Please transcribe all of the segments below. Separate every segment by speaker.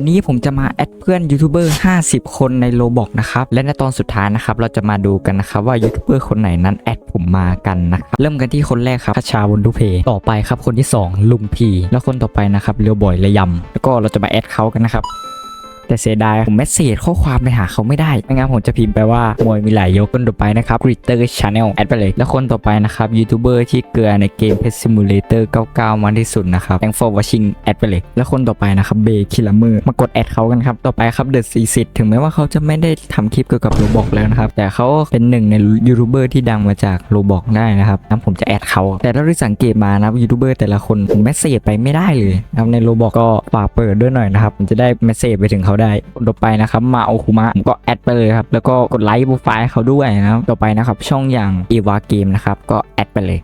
Speaker 1: วันนี้ผมจะมาแอดเพื่อนยูทูบเบอร์50 คนในโลบอกนะครับ และในตอนสุดท้ายนะครับ เราจะมาดูกันนะครับว่ายูทูบเบอร์คนไหนนั้นแอดผมมากันนะครับ เริ่มกันที่คนแรกครับพัชชาวนดูเพย์ต่อไปครับคนที่ 2 ลุงพี แล้วคนต่อไปนะครับเรียวบอยระยำแล้วก็เราจะมาแอดเขากันนะครับ แต่เสียดายผมเมสเซจข้อความไปหาเขาไม่ได้ไม่งั้นผมจะพิมพ์ไปว่ามวยมีหลายยกคนต่อไปนะครับ Glitter Channel แอดไปเลย แล้วคนต่อไปนะครับยูทูบเบอร์ที่เกลือในเกม Pet Simulator 99มันที่สุดนะครับ Thanks for watching แอดไปเลย แล้วคนต่อไปนะครับเบคิลเมอร์มากดแอดเขากันครับต่อไปครับเดอะซีซิถึงแม้ว่าเขาจะไม่ได้ทำคลิปเกี่ยวกับโรบอกแล้วนะครับแต่เขาเป็นหนึ่งในยูทูบเบอร์ที่ดังมาจากโรบอกได้นะครับงั้นผมจะแอดเขาแต่ถ้าที่สังเกตมานะครับยูทูบเบอร์แต่ละคนผมเมสเซจไปไม่ได้เลยนะครับในโรบอกก็ฝากเปิดด้วยหน่อยนะครับผมจะได้เมสเซจไปถึงเขาได้คนต่อไปนะครับมาโอคุมะผมก็แอดไปเลยครับแล้วก็กดไลค์โปรไฟล์เขาด้วยนะครับต่อไปนะครับช่องอย่างอีวาเกมนะครับก็แอดไปเลย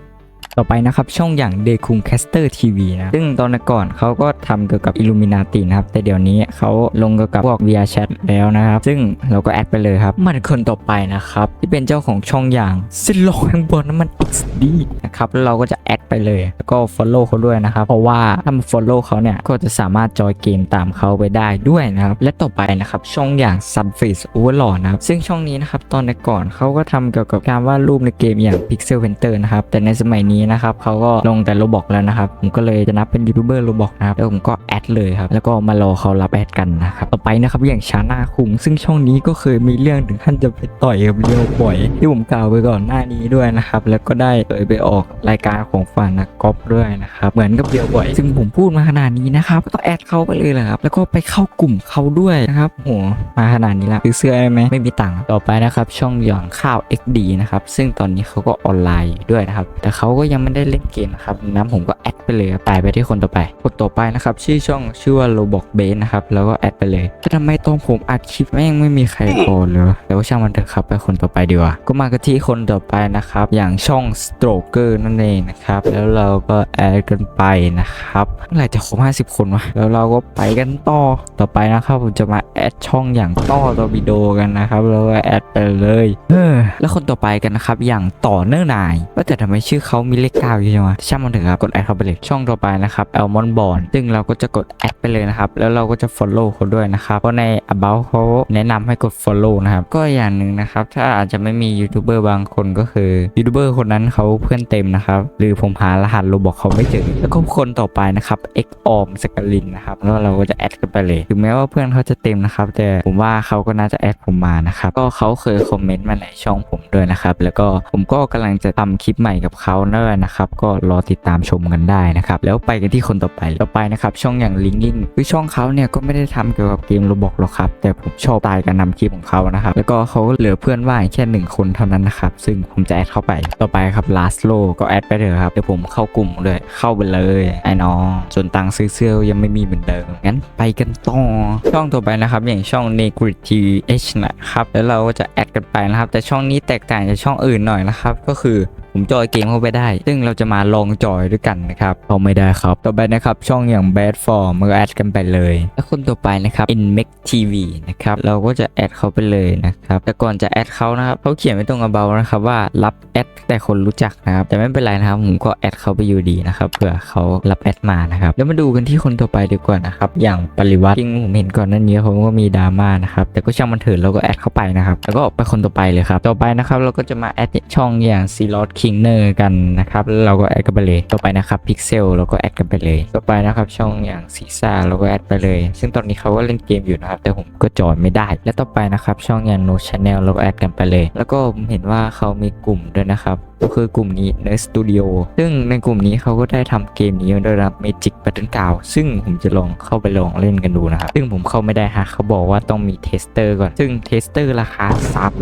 Speaker 1: ต่อไปนะครับช่องอย่างเดคุงแคสเตอร์ทีวีนะซึ่งตอนก่อนเขาก็ทำเกี่ยวกับอิลูมินาตินะครับ แต่เดี๋ยวนี้เขาลงเกี่ยวกับพวก VR Chat แล้วนะครับ ซึ่งเราก็แอดไปเลยครับมาถึงคนต่อไปนะครับ ที่เป็นเจ้าของช่องอย่างซิลโลข้างบนนั้นมัน XD นะครับแล้วเราก็จะแอดไปเลยแล้วก็ Follow เขาด้วยนะครับ เพราะว่าถ้ามา Follow เขาเนี่ยก็จะสามารถจอยเกมตามเขาไปได้ด้วยนะครับ และต่อไปนะครับช่องอย่าง Subface Overlord นะครับซึ่งช่องนี้นะครับตอนก่อนเขาก็ทำเกี่ยวกับการวาดรูปในเกมอย่าง Pixel Hunter นะครับแต่ในสมัยนี้นะครับเขาก็ลงแต่โรบอกแล้วนะครับ ผมก็เลยจะนับเป็นยูทูบเบอร์โรบอกนะครับแล้วผมก็แอดเลยครับ แล้วก็มารอเขารับแอดกันนะครับต่อไปนะครับอย่างชาหน้าคุงซึ่งช่องนี้ก็เคยมีเรื่องถึงขั้นจะไปต่อยกับเรียวบ่อย ที่ผมกล่าวไปก่อนหน้านี้ด้วยนะครับ แล้วก็ได้เคยไปออกรายการของฝั่งนักกอล์ฟด้วยนะครับเหมือนกับเรียวบ่อย ซึ่งผมพูดมาขนาดนี้นะครับก็ต้องแอดเขาไปเลยแหละครับแล้วก็ไปเข้ากลุ่มเขาด้วยนะครับโหมาขนาดนี้ล้วซื้อเสื้อได้ไหมไม่มีตังค์ต่อไปนะครับช่องหย่อนข้าว XD นะครับซึ่งตอนนี้เขาก็ออนไลน์ด้วยนะครับแต่เขาก็ยังไม่ได้เล่นเกมนะครับน้ำผมก็แอดไปเลยตายไปที่คนต่อไปคนต่อไปนะครับชื่อช่องชื่อว่า Roblox Base นะครับแล้วก็แอดไปเลยแต่ทำไมตอนผมอัดคลิปแม่งไม่มีใครโอนเลยแต่ว่าช่างมันเถอะครับไปคนต่อไปดีกว่าก็มากันที่คนต่อไปนะครับ อย่างช่อง Stroker นั่นเองนะครับแล้วเราก็แอดกันไปนะครับเมื่อไหร่จะครบ50 คนวะแล้วเราก็ไปกันต่อต่อไปนะครับผมจะมาแอดช่องอย่างต่อตอวิโดกันนะครับแล้วก็แอดไปเลยเออแล้วคนต่อไปกันนะครับอย่างต่อเนื่องนายว่าแต่ทำไมชื่อเขามีเลขเก้าอยู่ใช่ไหมช่างมันเถอะครับ กดแอดเข้าไปเลยช่องต่อไปนะครับแอลมอนบอลซึ่งเราก็จะกดแอดไปเลยนะครับ แล้วเราก็จะ follow เขาด้วยนะครับ เพราะใน about เขาแนะนำให้กด follow นะครับ ก็อย่างหนึ่งนะครับ ถ้าอาจจะไม่มียูทูบเบอร์บางคนก็คือยูทูบเบอร์คนนั้นเขาเพื่อนเต็มนะครับ หรือผมหารหัสโรบอกเขาไม่เจอ แล้วก็คนต่อไปนะครับ x ออมสกลินนะครับ แล้วเราก็จะแอดกันไปเลย ถึงแม้ว่าเพื่อนเขาจะเต็มนะครับ แต่ผมว่าเขาก็น่าจะแอดผมมานะครับ ก็เขาเคยคอมเมนต์มาในช่องผมด้วยนะครับ แล้วก็ผมก็กำลังจะทำคลิปใหม่กับเขานะด้วยนะครับก็รอติดตามชมกันได้นะครับแล้วไปกันที่คนต่อไปต่อไปนะครับช่องอย่างลิงลิงคือช่องเขาเนี่ยก็ไม่ได้ทำเกี่ยวกับเกมโรบอกหรอกครับแต่ผมชอบตล์การนำคลิปของเขานะครับแล้วก็เขาเหลือเพื่อนว่างแค่หนึ่งคนเท่านั้นนะครับซึ่งผมจะแอดเข้าไปต่อไปครับลาสโลก็แอดไปเถอะครับเดี๋ยวผมเข้ากลุ่มเลยเข้าไปเลยไอ้น้องส่วนตังซื้อเสื้อยังไม่มีเหมือนเดิมงั้นไปกันต่อช่องต่อไปนะครับอย่างช่อง n e g r i t h นะครับแล้วเราก็จะแอดกันไปนะครับแต่ช่องนี้แตกต่างจากช่องอื่นหน่อยนะครับก็คือ ผมจอยเกมเข้าไปได้ ซึ่งเราจะมาลองจอยด้วยกันนะครับเขาไม่ได้ครับ ต่อไปนะครับช่องอย่าง Bad Form มาแอดกันไปเลย แล้วคนต่อไปนะครับ Inmec TV นะครับเราก็จะแอดเขาไปเลยนะครับแต่ก่อนจะแอดเขานะครับเขาเขียนไว้ตรง about นะครับว่ารับแอดแต่คนรู้จักนะครับแต่ไม่เป็นไรนะครับผมก็แอดเขาไปอยู่ดีนะครับเผื่อเขารับแอดมานะครับแล้วมาดูกันที่คนต่อไปดีกว่านะครับอย่างปริวัติจริงผมเห็นก่อนนั้นนี้เขาก็มีดราม่านะครับแต่ก็ช่างมันเถิดเราก็แอดเข้าไปนะครับแล้วก็ไปคนต่อไปเลยครับต่อไปนะครับเราก็จะมาแอดช่องอย่าง c l o t King n e r กันนะครับเราก็แอดกันไปเลยต่อไปนะครับพิกเซลเราก็แอดกันไปเลย ต่อไปนะครับช่องอย่างซีซ่าเราก็แอดไปเลย ซึ่งตอนนี้เขาก็เล่นเกมอยู่นะครับแต่ผมก็จอยไม่ได้ และต่อไปนะครับช่องอย่างโนชแนลเราก็แอดกันไปเลย แล้วก็ผมเห็นว่าเขามีกลุ่มด้วยนะครับก็คือกลุ่มนี้ n e r Studio ซึ่งในกลุ่มนี้เขาก็ได้ทำเกมนี้ด้วยนะครับ Magic Battle g r o u n d ซึ่งผมจะลองเข้าไปลองเล่นกันดูนะครับ ซึ่งผมเข้าไม่ได้ฮะ เขาบอกว่าต้องมีเทสเตอร์ก่อน ซึ่งเทสเตอร์ราคา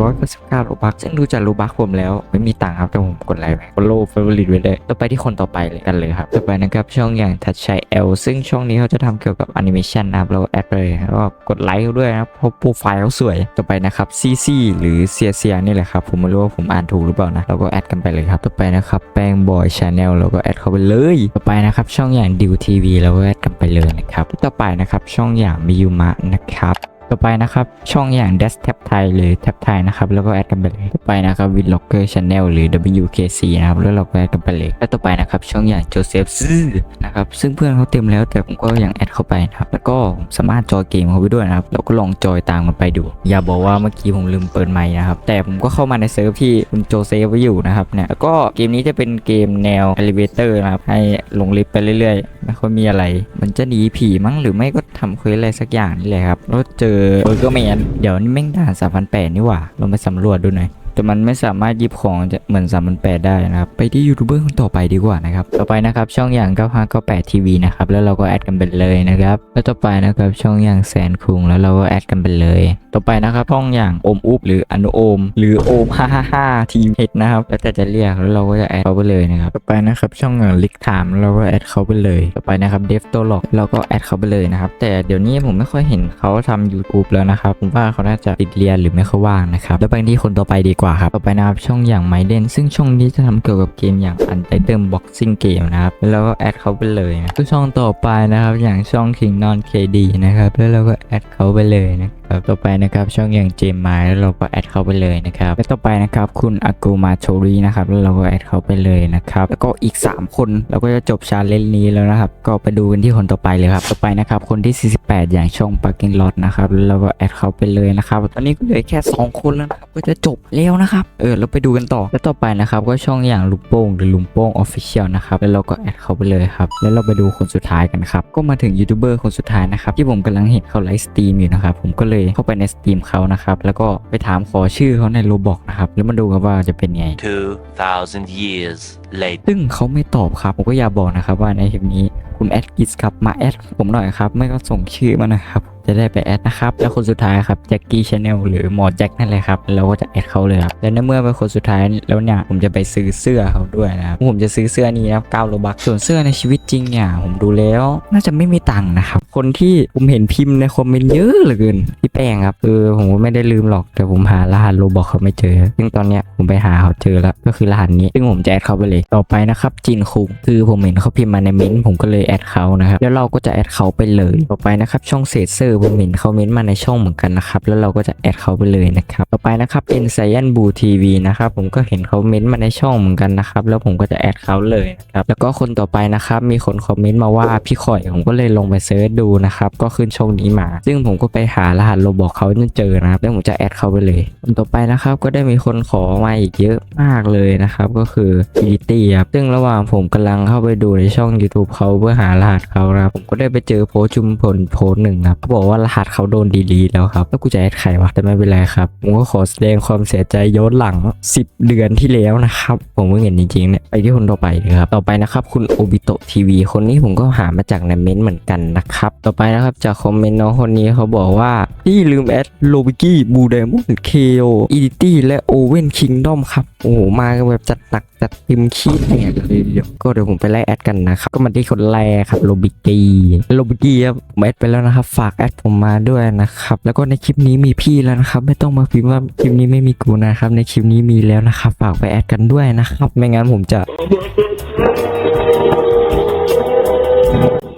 Speaker 1: 399โลบักซึ่งดูจากโลบักผมแล้ว ไม่มีตังค์ครับแต่ผมกดไลค์ไป follow favorite ไว้เลยต่อไปที่คนต่อไปเลยกันเลยครับ ต่อไปนะครับช่องอย่าง Touch Shy L ซึ่งช่องนี้เขาจะทำเกี่ยวกับแอนิเมชันนะครับเราแอดเลยแล้วก็กดไลค์เขาด้วยนะครับเพราะโปรไฟล์เขาสวย ต่อไปนะครับ CC หรือเซียเซียนี่แหละครับผมไม่รู้ว่าผมอ่านถูกหรือเปล่านะเราก็แอดกันไปเลยครับ ต่อไปนะครับแป้งบอยชาแนลเราก็แอดเข้าไปเลย ต่อไปนะครับช่องอย่างดิวทีวีเราก็แอดกันไปเลยนะครับ ต่อไปนะครับช่องอย่างมิยูมะนะครับ ต่อไปนะครับช่องอย่าง Dash Tap Thai หรือ Tap Thai นะครับแล้วก็แอดกันไปเลยต่อไปนะครับ w i t l o g g e r Channel หรือ WKC นะครับแล้วเราก็แอดกันไปเลยและต่อไปนะครับช่องอย่าง Joseph ซื่อนะครับซึ่งเพื่อนเขาเต็มแล้วแต่ผมก็ยังแอดเข้าไปนะครับแล้วก็สามารถจอยเกมเขาไปด้วยนะครับเราก็ลองจอยตามกันไปดู อย่าบอกว่าเมื่อกี้ผมลืมเปิดไมค์นะครับแต่ผมก็เข้ามาในเซิร์ฟที่คุณโจเซฟไว้อยู่นะครับเนี่ยแล้วก็เกมนี้จะเป็นเกมแนว Elevator นะครับให้ลงลิฟต์ไปเรื่อยๆไม่ค่อยมีอะไร มันจะหนีผีมั้งหรือไม่ก็ทำเควสอะไรสักอย่างนี่แหละครับแล้วเจอเบอร์เกอร์แมน เดี๋ยวนี่แม่งด่านสามพันแปดนี่หว่า เราไปสำรวจดูหน่อย แต่มันไม่สามารถหยิบของจะเหมือนสามพันแปดได้นะครับ ไปที่ยูทูบเบอร์คนต่อไปดีกว่านะครับ ต่อไปนะครับช่องอย่าง9598ทีวีนะครับ แล้วเราก็แอดกันไปเลยนะครับ แล้วต่อไปนะครับช่องอย่างแสนคุงแล้วเราก็แอดกันไปเลย ต่อไปนะครับช่องอย่างโอมอุบหรืออนุโอม หรือโอม555ทีมเฮดนะครับ แล้วแต่จะเรียกแล้วเราก็จะแอดเขาไปเลยนะครับ ต่อไปนะครับช่องอย่างลิกถามเราก็แอดเขาไปเลย ต่อไปนะครับเดฟโตล็อกเราก็แอดเขาไปเลยนะครับ แต่เดี๋ยวนี้ผมไม่ค่อยเห็นเขาทำ YouTube แล้วนะครับ ผมว่าเขาน่าจะติดเรียนหรือไม่ค่อยว่างนะครับ แล้วไปที่คนต่อไปดีกว่าครับต่อไปนะครับช่องอย่างไมเดนซึ่งช่องนี้จะทำเกี่ยวกับเกมอย่างอันไตเติมบ็อกซิ่งเกมนะครับแล้วก็แอดเขาไปเลยนะช่องต่อไปนะครับอย่างช่อง King Non KD นะครับแล้วเราก็แอดเขาไปเลยนะครับต่อไปนะครับช่องอย่างเจมไมแล้วเราก็แอดเขาไปเลยนะครับและต่อไปนะครับคุณอากูมาโชรีนะครับแล้วเราก็แอดเขาไปเลยนะครับแล้วก็อีก 3 คนเราก็จะจบชาเลนจ์นี้แล้วนะครับก็ไปดูกันที่คนต่อไปเลยครับต่อไปนะครับคนที่ 48 อย่างช่อง Parking Lot นะครับแล้วเราก็แอดเขาไปเลยนะครับตอนนี้ก็เหลือแค่ 2 คนแล้วนะครับก็จะจบแล้วนะครับเออเราไปดูกันต่อแล้วต่อไปนะครับก็ช่องอย่างลุงโป้งหรือลุงโป้ง Official นะครับแล้วเราก็แอดเขาไปเลยครับแล้วเราไปดูคนสุดท้ายกันครับก็มาถึงยูทูบเบอร์คนสุดท้ายนะครับที่ผมกำลังเห็นเขาไลฟ์สตรีมอยู่นะครับผมก็เลยเข้าไปในสตรีมเขานะครับ แล้วก็ไปถามขอชื่อเขาในโรบอกนะครับ แล้วมาดูกันว่าจะเป็นไง
Speaker 2: 2,000 years later.
Speaker 1: ซึ่งเขาไม่ตอบครับ ผมก็อยากบอกนะครับว่าในคลิปนี้คุณแอดกิสครับมาแอดผมหน่อยครับ ไม่ก็ส่งชื่อมานะครับ จะได้ไปแอดนะครับ แล้วคนสุดท้ายครับแจ็คกี้ชาแนลหรือหมอแจ็คนั่นแหละครับ เราก็จะแอดเขาเลยครับ และในเมื่อเป็นคนสุดท้ายแล้วเนี่ยผมจะไปซื้อเสื้อเขาด้วยนะครับผมจะซื้อเสื้อนี้นะครับ9โลบักส่วนเสื้อในชีวิตจริงเนี่ยผมดูแล้วน่าจะไม่มีตังค์นะครับ คนที่ผมเห็นพิมพ์ในคอมเมนต์เยอะเหลือเกินพี่แป้งครับเออผมก็ไม่ได้ลืมหรอกแต่ผมหารหัสโลบอกเขาไม่เจอ ซึ่งตอนเนี้ยผมไปหาเขาเจอแล้วก็คือรหัสนี้ ซึ่งผมจะแอดเขาไปเลยต่อไปนะครับจินคุงคือผมเห็นเขาพิมพ์มาในเม้นต์ผมก็เลยแอดเขานะครับแล้วเราก็จะแอดเขาไปเลยต่อไปนะครับช่องเศษเซอร์ผมเห็นเขาเม้นต์มาในช่องเหมือนกันนะครับ แล้วเราก็จะแอดเขาไปเลยนะครับ ต่อไปนะครับเป็นไซยันบูทีวีนะครับ ผมก็เห็นเขาเม้นต์มาในช่องเหมือนกันนะครับ แล้วผมก็จะแอดเขาเลยนะครับ แล้วก็คนต่อไปนะครับ มีคนคอมเมนต์มาว่าพี่ข่อย ผมก็เลยลงไปเซิร์ชดูนะครับ ก็ขึ้นช่องนี้มา ซึ่งผมก็ไปหารหัสโรบอกเขาจนเจอนะครับ แล้วผมจะแอดเขาไปเลย คนต่อไปนะครับก็ได้มีคนขอมาอีกเยอะมากเลยนะครับ ก็คือฟิตี้ครับ ซึ่งระหว่างผมกำลังเข้าไปดูในช่อง YouTube เขาเพื่อหารหัสเขานะครับ ผมก็ได้ไปเจอโพสต์ชุมพลโพสหนึ่งนะครับเขาบอกว่ารหัสเขาโดนดีลีแล้วครับแล้วกูจะแอดใครวะแต่ไม่เป็นไรครับผมก็ขอแสดงความเสียใจย้อนหลัง 10 เดือนที่แล้วนะครับผมเพิ่งเห็นจริงๆเนี่ยไปที่คนต่อไปเลยครับต่อไปนะครับคุณโอบิโตะทีวีคนนี้ผมก็หามาจากในเม้นต์เหมือนกันนะครับต่อไปนะครับจากคอมเมนต์น้องคนนี้เขาบอกว่าพี่ลืมแอดโลบิกี้บูเดมอนเคโออีดิตี้และโอเว่นคิงดอมครับโอ้โหมาแบบจัดหนักจัดเต็มคีดเนี่ยเลยทีเดียวก็เดี๋ยวผมไปไล่แอดกันนะครับก็มาที่คนแรกครับโลบิกี้โลบิกี้ครับแอดไปแล้วนะครับฝากแอดผมมาด้วยนะครับ แล้วก็ในคลิปนี้มีพี่แล้วนะครับ ไม่ต้องมาพิมพ์ว่าคลิปนี้ไม่มีกูนะครับ ในคลิปนี้มีแล้วนะครับ ฝากไปแอดกันด้วยนะครับ ไม่งั้นผมจะ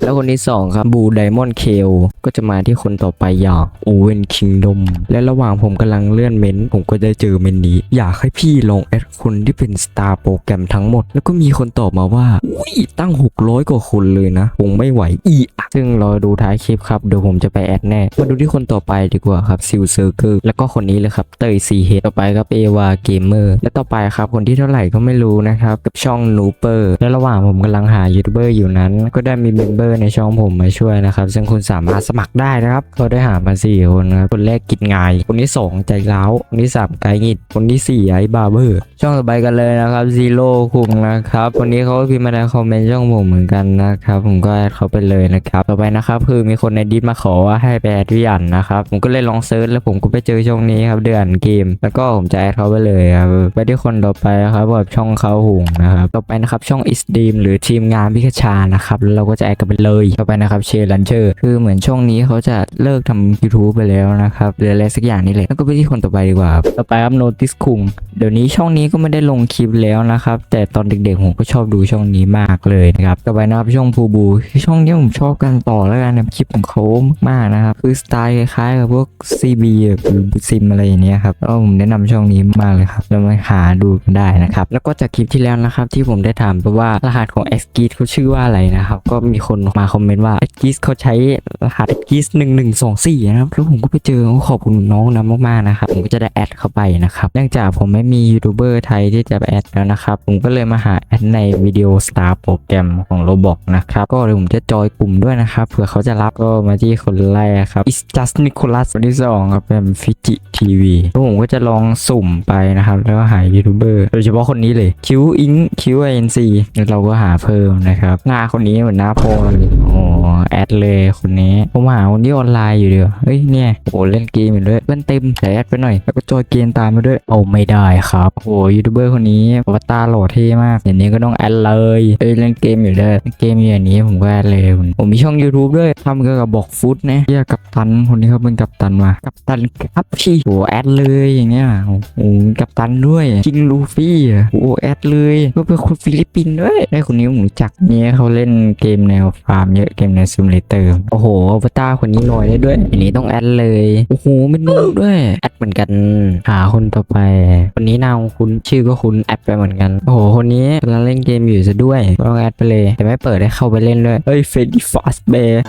Speaker 1: แล้วคนที่สองครับบูไดมอนด์เคล ก็จะมาที่คนต่อไปอย่างโอเวนคิงดมและระหว่างผมกำลังเลื่อนเมนต์ผมก็ได้เจอเมนต์นี้ อยากให้พี่ลองแอดคนที่เป็นสตาร์โปรแกรมทั้งหมด แล้วก็มีคนตอบมาว่าอุ้ยตั้ง 600 กว่าคนเลยนะคงไม่ไหวอีอะซึ่งรอดูท้ายคลิปครับเดี๋ยวผมจะไปแอดแน่มาดูที่คนต่อไปดีกว่าครับซิลเซอร์เกอร์แล้วก็คนนี้เลยครับเตยซีเฮดต่อไปครับเอวาเกมเมอร์และต่อไปครับคนที่เท่าไหร่ก็ไม่รู้นะครับกับช่องนูเปอร์และระหว่างผมกำลังหายูทูบเบอร์อยู่นั้น ก็ได้มีเมมเบอร์ในช่องผมมาช่วยนะครับซึ่งคุณสามารถสมัครได้นะครับก็ได้หามาสี่คนนะคนแรกกินงาย คนที่สองใจร้าวคนที่สามไกงิด คนที่สี่ไอ้บาเบอร์ช่องต่อไปกันเลยนะครับซีโร่คุงนะครับคนนี้เขาก็พิมพ์มาในคอมเมนต์ช่องผมเหมือนกันนะครับผมก็แอดเขาไปเลยนะครับต่อไปนะครับคือมีคนในดิสมาขอว่าให้ไปแอดพี่อันนะครับผมก็เลยลองเซิร์ชแล้วผมก็ไปเจอช่องนี้ครับเดือนเกม แล้วก็ผมจะแอดเขาไปเลยครับไปที่คนต่อไปครับแบบช่องเขาหุงนะครับต่อไปนะครับช่องอิสดีมหรือทีมงานพิคชานะครับแล้วเราก็จะแอดกันไปเลยต่อไปนะครับเชลันเชอร์คือเหมือนช่ององนี้เขาจะเลิกทำ YouTube ไปแล้วนะครับหรืออะไรสักอย่างนี่แหละแล้วก็ไปที่คนต่อไปดีกว่า ต่อไปครับ Notice คุงเดี๋ยวนี้ช่องนี้ก็ไม่ได้ลงคลิปแล้วนะครับ แต่ตอนเด็กๆผมก็ชอบดูช่องนี้มากเลยนะครับต่อไปนะครับช่องภูบูช่องนี้ผมชอบกันต่อแล้วกันนะคลิปของเขามากๆนะครับคือสไตล์คล้ายๆกับพวก CB หรือซิมอะไรอย่างเนี้ยครับแล้วผมแนะนำช่องนี้มากเลยครับแล้วมาหาดูกันได้นะครับแล้วก็จากคลิปที่แล้วนะครับที่ผมได้ถามไปว่ารหัสของ x g i t เขาชื่อว่าอะไรนะครับก็มีคนมาคอมเมนต์ว่า x g i t เขาใช้รหัส x g i t หนึ่งหนึ่งสองสี่นะครับแล้วผมก็ไปเจอขอบคุณน้องนะมากๆนะครับผมก็จะได้แอดเข้าไปนะครับเนื่องจากผมไม่มียูทูบเบอร์ไทยที่จะไปแอดแล้วนะครับผมก็เลยมาหาแอดในวิดีโอสตาร์โปรแกรมของ Roblox นะครับก็เดี๋ยวผมจะจอยกลุ่มด้วยนะครับเผื่อเขาจะรับก็มาที่คนแรกครับ It's just Nicholas คนที่สองครับเป็นฟิจิทีวีแล้วผมก็จะลองสุ่มไปนะครับแล้วก็หายูทูบเบอร์โดยเฉพาะคนนี้เลยคิวอิงคิวเอ็นซีแล้วเราก็หาเพิ่มนะครับหน้าคนนี้เหมือนหน้าโพลโอ้แอดเลยคนนี้ผมหาคนที่ออนไลน์อยู่เดียวเฮ้ยเนี่ยโอ้เล่นเกมอยู่ด้วยเล่นเต็มแต่แอดไปหน่อย แล้วก็จอยเกมตามไปด้วยเอาไม่ได้ครับโอ้ยูทูบเบอร์คนนี้อวตารหล่อเท่มากอย่างนี้ก็ต้องแอดเลยเอ้ยเล่นเกมอยู่ด้วยเล่นเกมอย่างนี้ผมก็แอดเลยผมมีช่อง YouTube ด้วยทำเกี่ยวกับบอกฟุตนะเรียกกัปตันคนนี้เขาเป็นกัปตันมากัปตันครับพี่โอ้แอดเลยอย่างเงี้ยโอ้โหกัปตันด้วยจิงลูฟี่อะโอ้แอดเลยก็เป็นคนฟิลิปปินส์ด้วยไอ้คนนี้ผมรู้จักเนี่ยเขาเล่นเกมแนวฟาร์มเยอะเกมแนวซิมูเลเตอร์โอ้โหอวตาคนนี้ลอยได้ด้วย อันนี้ต้องแอดเลย โอ้โหเป็นนูบด้วย แอดเหมือนกัน หาคนต่อไป คนนี้นามคุณชื่อก็คุณแอดไปเหมือนกัน โอ้โห คนนี้กำลังเล่นเกมอยู่ซะด้วยต้องแอดไปเลย แต่ไม่เปิดให้เข้าไปเล่นด้วย เฮ้ยเฟดดี้ฟาสเบย์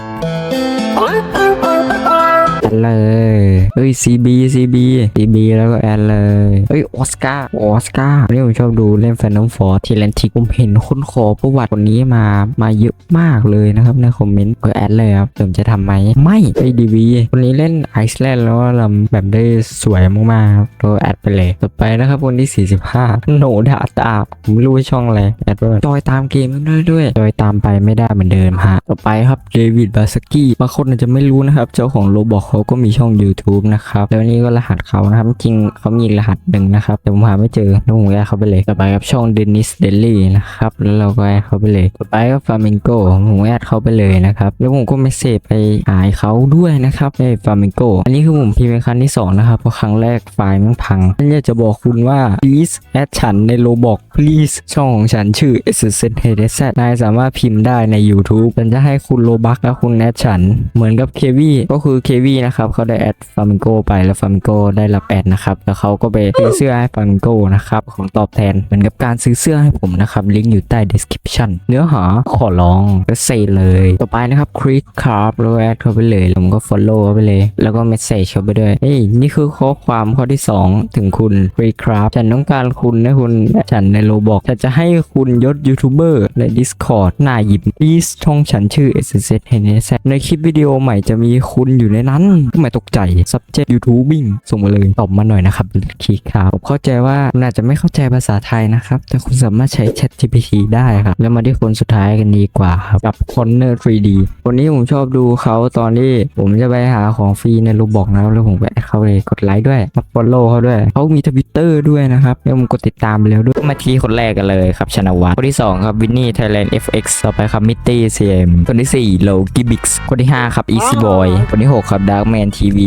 Speaker 1: ดเลยเฮ้ย CB CB CB แล้วก็แอดเลยเฮ้ยออสการ์ออสการ์นนี้ผมชอบดูเล่นแฟนตอมฟอร์ทีแลนทิกผมเห็นคนขอประวัติคนนี้มามาเยอะมากเลยนะครับในคอมเมนต์ก็แอดเลยครับผมจะทำไหมไม่ไอ้ดีวีคนนี้เล่นไอซ์แลนด์แล้วก็ลำแบบได้สวยมากๆครับก็แอดไปเลยต่อไปนะครับคนที่ 45โหนดาตาผมไม่รู้ว่าช่องอะไรแอดจอยตามเกมด้วยด้วยจอยตามไปไม่ได้เหมือนเดิมฮะต่อไปครับเดวิดบาสกี้บางคนอาจจะไม่รู้นะครับ เจ้าของโรบอกเขาก็มีช่อง YouTube นะครับ แล้วนี่ก็รหัสเขานะครับ จริงเขามีรหัสหนึ่งนะครับแต่ผมหาไม่เจอแล้วผมแอดเขาไปเลยต่อไปครับช่อง Dennis Daily นะครับแล้วเราก็แอดเขาไปเลยต่อไปก็ฟาร์มิงโกผมแอดเขาไปเลยนะครับแล้วผมก็เมสเซจไปหายเขาด้วยนะครับไอ้ฟาร์มิงโกอันนี้คือผมพิมพ์เป็นครั้งที่สองนะครับเพราะครั้งแรกไฟล์มันพังฉันอยากจะบอกคุณว่า please แอดฉันในโรบอก please ช่องของฉันชื่อ s s n h s นายสามารถพิมพ์ได้ใน YouTube ฉันจะให้คุณโลบักและคุณแอดฉัน เหมือนกับเควีก็คือเควีนะครับเขาได้แอดฟาร์มิงโกไปแล้วฟาร์มิงโกได้รับแอดนะครับแล้วเขาก็ไปซื้อเสื้อให้ฟาร์มิงโกนะครับของตอบแทนเหมือนกับการซื้อเสื้อให้ผมนะครับลิงก์อยู่ใต้ description เนื้อหาขอร้องก็เซเลยต่อไปนะครับคริสครับแล้วแอดเขาไปเลยผมก็ follow เขาไปเลย แล้วก็เมสเซจเขาไปด้วยเฮ้ยนี่คือข้อความข้อที่ 2 ถึงคุณคริสครับฉันต้องการคุณนะคุณและฉันในโลบอกฉันจะให้คุณยศยูทูบเบอร์ใน Discord หน้าหยิบ please ช่องฉันชื่อ s s h n s ในคลิปวิดีโอใหม่จะมีคุณอยู่ในนั้นก็ไมตกใจ subject YouTubing ส่งมาเลยตอบมาหน่อยนะครับคีครับผมเข้าใจว่าคุณอาจจะไม่เข้าใจภาษาไทยนะครับ แต่คุณสามารถใช้ Chat GPT ได้ครับ แล้วมาที่คนสุดท้ายกันดีกว่าครับกับ Corner 3D คนนี้ผมชอบดูเขาตอนที่ผมจะไปหาของฟรีในรูบอกนะแล้วผมแอดเขาเลยกดไลค์ด้วยมา follow เขาด้วยเขามีทวิตเตอร์ด้วยนะครับแล้วผมกดติดตามไปแล้วด้วยมาทีคนแรกกันเลยครับชนวัฒน์คนที่สองครับวินนี่ไทยแลนด์ FX ต่อไปครับมิตตี้ CM คนที่สี่โลกิบิกส์คนที่ห้าครับ Easy Boy คนที่หกครับ Darkman TV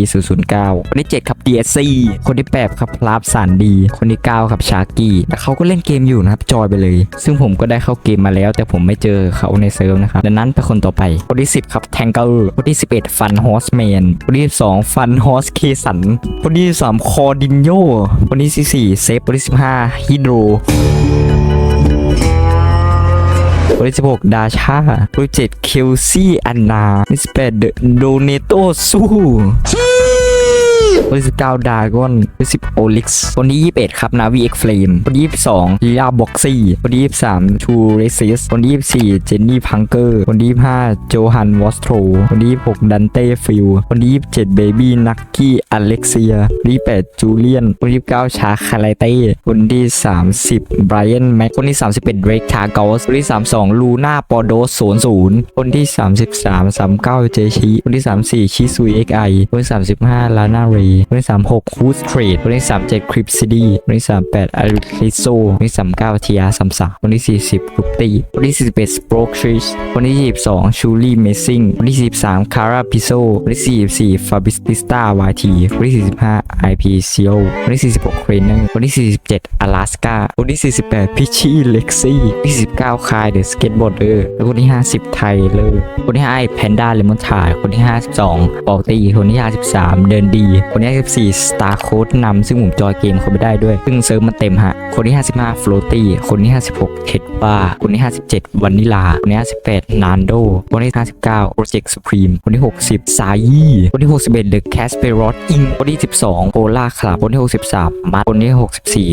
Speaker 1: 009 คนที่เจ็ดครับ DSC คนที่แปดครับพลาบสารดี คนที่เก้าครับชาร์กี้แล้วเขาก็เล่นเกมอยู่นะครับจอยไปเลย ซึ่งผมก็ได้เข้าเกมมาแล้ว แต่ผมไม่เจอเขาในเซิร์ฟนะครับดังนั้นไปคนต่อไป คนที่ 10 ครับแทงเกอร์คนที่ 11 ฟันฮอสแมนคนที่ 12 ฟันฮอสเคสันคนที่ 13 คอดินโยคนที่ 14 เซฟคนที่ 15ฮิโดร วันที่16 ดาชาวันที่7เคลซี่อันนาคนที่18เดโดเนโตสู้ วันที่สิบเก้าดากอนวันที่สิบโอลิกซ์วันที่ยี่สิบเอ็ดครับนาวีเอ็กเฟลมวันที่ยี่สิบสองลีลาบ็อกซี่วันที่ยี่สิบสามทูเรซิสวันที่ยี่สิบสี่เจนนี่พังเกอร์วันที่ยี่สิบห้าโจฮันวอสโตรวันที่ยี่สิบหกดันเต้ฟิลคนที่ยี่สิบเจ็ดเบบี้นักกี้อเล็กเซียวันที่แปดจูเลียนวันที่ยี่สิบเก้าชาคาไลเต้คนที่สามสิบไบรอันแม็กคนที่สามสิบเอ็ดเรกทาเกลส์วันที่สามสองลูน่าปอโดศูนย์ศูนย์คนที่สามสิบสามสามเก้าเจชีคนที่สามสี่ชิซุยเอ็กไอคนที่สามสิบห้าลาน่าเรรีวันที่สามหกคูสเทรดวันที่สามเจ็ดคริปซิดี้วันที่สามแปดอาริลิโซวันที่สามเก้าทีอาร์สามสามวันที่สี่สิบกรุปตี้วันที่สี่สิบเอ็ดสโปรกทริชวันที่ยี่สิบสองชูลี่เมซิงวันที่สี่สิบสามคาราพิโซวันที่สี่สิบสี่ฟาบิสติสตาวายทีวันที่สี่สิบห้าไอพีซีโอวันที่สี่สิบหกเรนเนอร์วันที่สี่สิบเจ็ดอะลาสก้าวันที่สี่สิบแปดพิชี่เล็กซี่วันที่สิบเก้าคายเดอะสเก็ตบอร์ดเออร์แล้วันที่ห้าสิบไทยเลยคนที่ห้าไอแพนด้าเลมอนชาคนที่ห้าสิบสองปอกตีคนที่ห้าสิบสามเดินดีคนที่54 Star Code นำซึ่งผมจอยเกมเขาไม่ได้ด้วย ซึ่งเซิร์ฟมันเต็มฮะ คนที่ 55 Floaty คนที่ 56 t e d b a r คนที่ 57 Vanilla คนที่ 58 Nando คนที่ 59 Project Supreme คนที่ 60 s a y i คนที่ 61 The Casperot Inc คนที่ 12 Polar Club คนที่ 63 Matt คนที่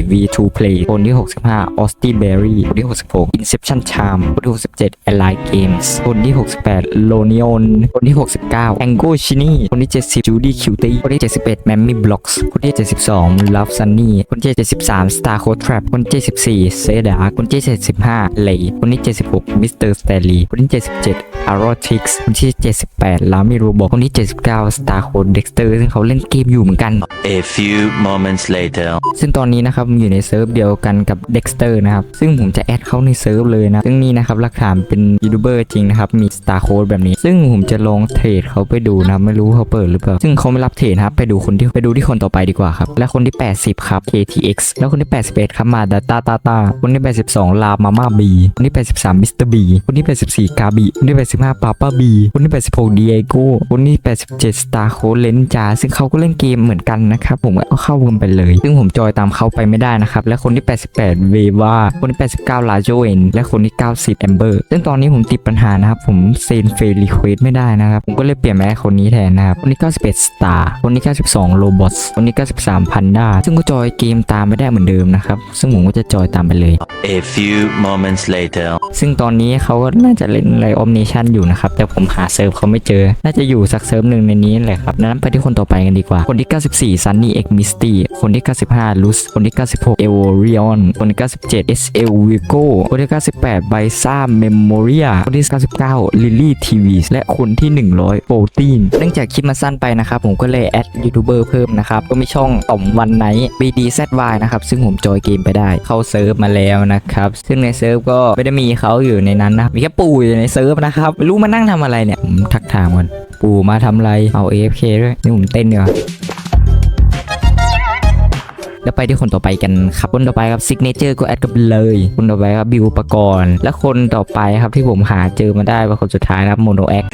Speaker 1: 64 V2 Play คนที่ 65 Austin Berry คนที่ 66 Inception Charm คนที่ 67 Allied Games คนที่ 68 Lonion คนที่ 69 Ango Chini คนที่ 70 Judy Cutie คนที่เป็ดแมมมี่บล็อกส์คนที่ 72ลอบซันนี่คนที่ 73สตาร์โคทรัพคนที่ 74เซดาคนที่ 75เลยคนที่ 76มิสเตอร์สเตลลี่คนที่ 77 Arotix คนที่ 78 Lamy Robot คนที่ 79 Star Code Dexter ซึ่งเขาเล่นเกมอยู่เหมือนกัน
Speaker 2: A few moments later.
Speaker 1: ซึ่งตอนนี้นะครับผมอยู่ในเซิร์ฟเดียวกันกับ Dexter นะครับ ซึ่งผมจะแอดเข้าในเซิร์ฟเลยนะ ซึ่งนี่นะครับหลักฐานเป็นยูทูบเบอร์จริงนะครับ มี Star Code แบบนี้ ซึ่งผมจะลองเทรดเขาไปดูนะครับไม่รู้เขาเปิดหรือเปล่า ซึ่งเขาไม่รับเทรดนะครับ ไปดูคนที่ไปดูที่คนต่อไปดีกว่าครับ และคนที่ 80 ครับ KTX แล้วคนที่ 81 ครับมา Data Tata คนที่ 82 ลามาม่าบีคนที่ 83 Mr. B คนที่ 84 กาบีคนที่85ปาป้าบีคนที่ 86 Diego คนที่ 87 Star Code เลนจาซึ่งเขาก็เล่นเกมเหมือนกันนะครับผมก็เข้ากันไปเลย ซึ่งผมจอยตามเขาไปไม่ได้นะครับ และคนที่ 88 เววาคนที่ 89 ลาโจเอนและคนที่ 90 แอมเบอร์ ซึ่งตอนนี้ผมติดปัญหานะครับ ผมเซนเฟรรีเควสไม่ได้นะครับ ผมก็เลยเปลี่ยนมาให้คนนี้แทนนะครับ คนที่ 91 Star คนที่ 92 Robots คนที่ 93 Panda ซึ่งก็จอยเกมตามไม่ได้เหมือนเดิมนะครับ ซึ่งผมก็จะจอยตามไปเลย
Speaker 2: A few moments later.
Speaker 1: ซึ่งตอนนี้เขาก็น่าจะเล่นไลออมเนชันอยู่นะครับ แต่ผมหาเซิร์ฟเขาไม่เจอ น่าจะอยู่สักเซิร์ฟหนึ่งในนี้แหละครับนั้นไปที่คนต่อไปกันดีกว่า คนที่ 94 Sunny X Misty คนที่ 95 Luz คนที่ 96 e v o r i o n คนที่ 97 SL Vigo คนที่ 98 b y s a Memoria คนที่ 99 Lily TV และคนที่ 100 14เนื่องจากคลิปมาสั้นไปนะครับผมก็เลยแอดยูทูบเบอร์เพิ่มนะครับก็มีช่องต่อมวันไหน BDZY นะครับซึ่งผมจอยเกมไปได้เข้าเซิร์ฟมาแล้วนะครับซึ่งในเซิร์ฟก็ไม่ได้มีเขาอยู่ในนั้นนะมีแค่ปู่อยู่ในเซิร์ฟนะครับไม่รู้มานั่งทำอะไรเนี่ยผมทักถามก่อนปู่มาทำอะไรเอา AFK ด้วยนี่ผมเต้นดีกว่ยแล้วไปที่คนต่อไปกันครับคนต่อไปครับซิกเนเจอร์ก็แอดกันเลย คนต่อไปครับบิวปกรณ์และคนต่อไปครับที่ผมหาเจอมาได้ว่าคนสุดท้ายนะครับโมโนแอค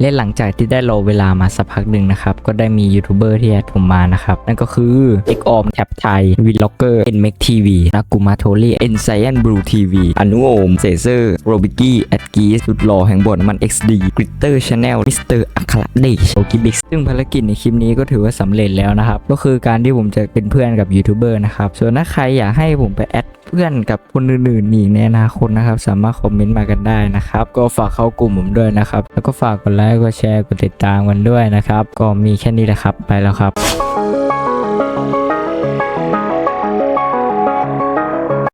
Speaker 1: และหลังจากที่ได้รอเวลามาสักพักหนึ่งนะครับ ก็ได้มียูทูบเบอร์ที่แอดผมมานะครับ นั่นก็คือเอ็กออมแท็บไทยวิลล็อกเกอร์เอ็นเม็กทีวีนากุมาโทเล่เอ็นไซแอนบลูทีวีอนุโอมเซเซอร์โรบิกี้แอดกีสุดหล่อแห่งบทน้ำมัน XD กริตเตอร์ชาแนลมิสเตอร์อัครเดชโอกิบิกซึ่งภารกิจในคลิปนี้ก็ถือว่าสำเร็จแล้วนะครับ ก็คือการที่ผมจะเป็นเพื่อนกับยูทูบเบอร์นะครับส่วนถ้าใครอยากให้ผมไปแอด พื่อนกับคนอื่นๆอีกในอนาคตนะครับ สามารถคอมเมนต์มากันได้นะครับ ก็ฝากเข้ากลุ่มผมด้วยนะครับ แล้วก็ฝากกดไลค์กดแชร์กดติดตามกันด้วยนะครับ ก็มีแค่นี้แหละครับ ไปแล้วครับ